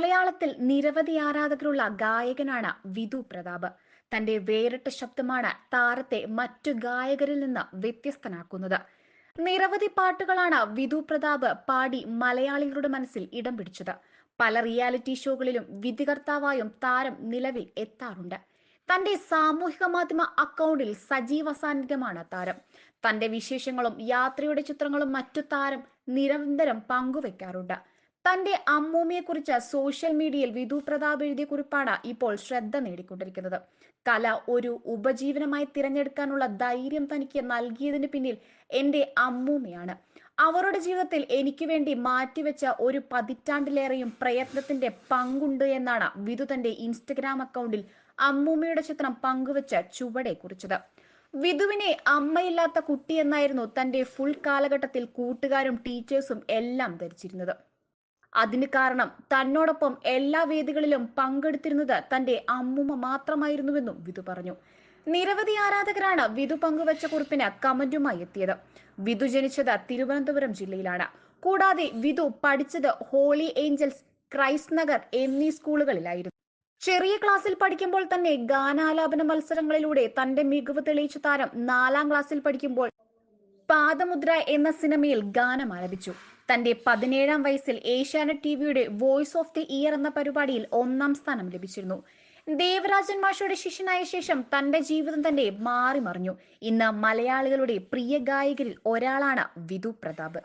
മലയാളത്തിൽ നിരവധി ആരാധകരുള്ള ഗായകനാണ് വിധു പ്രതാപ്. തന്റെ വേറിട്ട ശബ്ദമാണ് താരത്തെ മറ്റു ഗായകരിൽ നിന്ന് വ്യത്യസ്തനാക്കുന്നത്. നിരവധി പാട്ടുകളാണ് വിധു പ്രതാപ് പാടി മലയാളികളുടെ മനസ്സിൽ ഇടം പിടിച്ചത്. പല റിയാലിറ്റി ഷോകളിലും വിധികർത്താവായും താരം നിലവിൽ എത്താറുണ്ട്. തന്റെ സാമൂഹിക മാധ്യമ അക്കൗണ്ടിൽ സജീവ സാന്നിധ്യമാണ് താരം. തന്റെ വിശേഷങ്ങളും യാത്രയുടെ ചിത്രങ്ങളും മറ്റു താരം നിരന്തരം പങ്കുവെക്കാറുണ്ട്. തന്റെ അമ്മൂമ്മയെക്കുറിച്ച് സോഷ്യൽ മീഡിയയിൽ വിധു പ്രതാപ് എഴുതിയ കുറിപ്പാണ് ഇപ്പോൾ ശ്രദ്ധ നേടിക്കൊണ്ടിരിക്കുന്നത്. കല ഒരു ഉപജീവനമായി തിരഞ്ഞെടുക്കാനുള്ള ധൈര്യം തനിക്ക് നൽകിയതിന് പിന്നിൽ എന്റെ അമ്മൂമ്മയാണ്. അവരുടെ ജീവിതത്തിൽ എനിക്ക് വേണ്ടി മാറ്റിവെച്ച ഒരു പതിറ്റാണ്ടിലേറെയും പ്രയത്നത്തിന്റെ പങ്കുണ്ട് എന്നാണ് വിധു തന്റെ ഇൻസ്റ്റഗ്രാം അക്കൗണ്ടിൽ അമ്മൂമ്മയുടെ ചിത്രം പങ്കുവെച്ച ചുവടെ കുറിച്ചത്. വിധുവിനെ അമ്മയില്ലാത്ത കുട്ടി എന്നായിരുന്നു തന്റെ ഫുൾ കാലഘട്ടത്തിൽ കൂട്ടുകാരും ടീച്ചേഴ്സും എല്ലാം ധരിച്ചിരുന്നത്. അതിന് കാരണം തന്നോടൊപ്പം എല്ലാ വേദികളിലും പങ്കെടുത്തിരുന്നത് തന്റെ അമ്മുമ്മ മാത്രമായിരുന്നുവെന്നും വിധു പറഞ്ഞു. നിരവധി ആരാധകരാണ് വിധു പങ്കുവച്ച കുറിപ്പിന് കമന്റുമായി എത്തിയത്. വിധു ജനിച്ചത് തിരുവനന്തപുരം ജില്ലയിലാണ്. കൂടാതെ വിധു പഠിച്ചത് ഹോളി ഏഞ്ചൽസ് ക്രൈസ്റ്റ് നഗർ എന്നീ സ്കൂളുകളിലായിരുന്നു. ചെറിയ ക്ലാസ്സിൽ പഠിക്കുമ്പോൾ തന്നെ ഗാനാലാപന മത്സരങ്ങളിലൂടെ തന്റെ മികവ് തെളിയിച്ച താരം നാലാം ക്ലാസ്സിൽ പഠിക്കുമ്പോൾ പാദമുദ്ര എന്ന സിനിമയിൽ ഗാനം ആലപിച്ചു. തന്റെ പതിനേഴാം വയസ്സിൽ ഏഷ്യാനെറ്റ് ടിവിയുടെ വോയിസ് ഓഫ് ദി ഇയർ എന്ന പരിപാടിയിൽ ഒന്നാം സ്ഥാനം ലഭിച്ചിരുന്നു. ദേവരാജൻ മാഷയുടെ ശിഷ്യനായ ശേഷം തന്റെ ജീവിതം തന്നെ മാറി മറിഞ്ഞു ഇന്ന് മലയാളികളുടെ പ്രിയ ഗായകരിൽ ഒരാളാണ് വിധു പ്രതാപ്.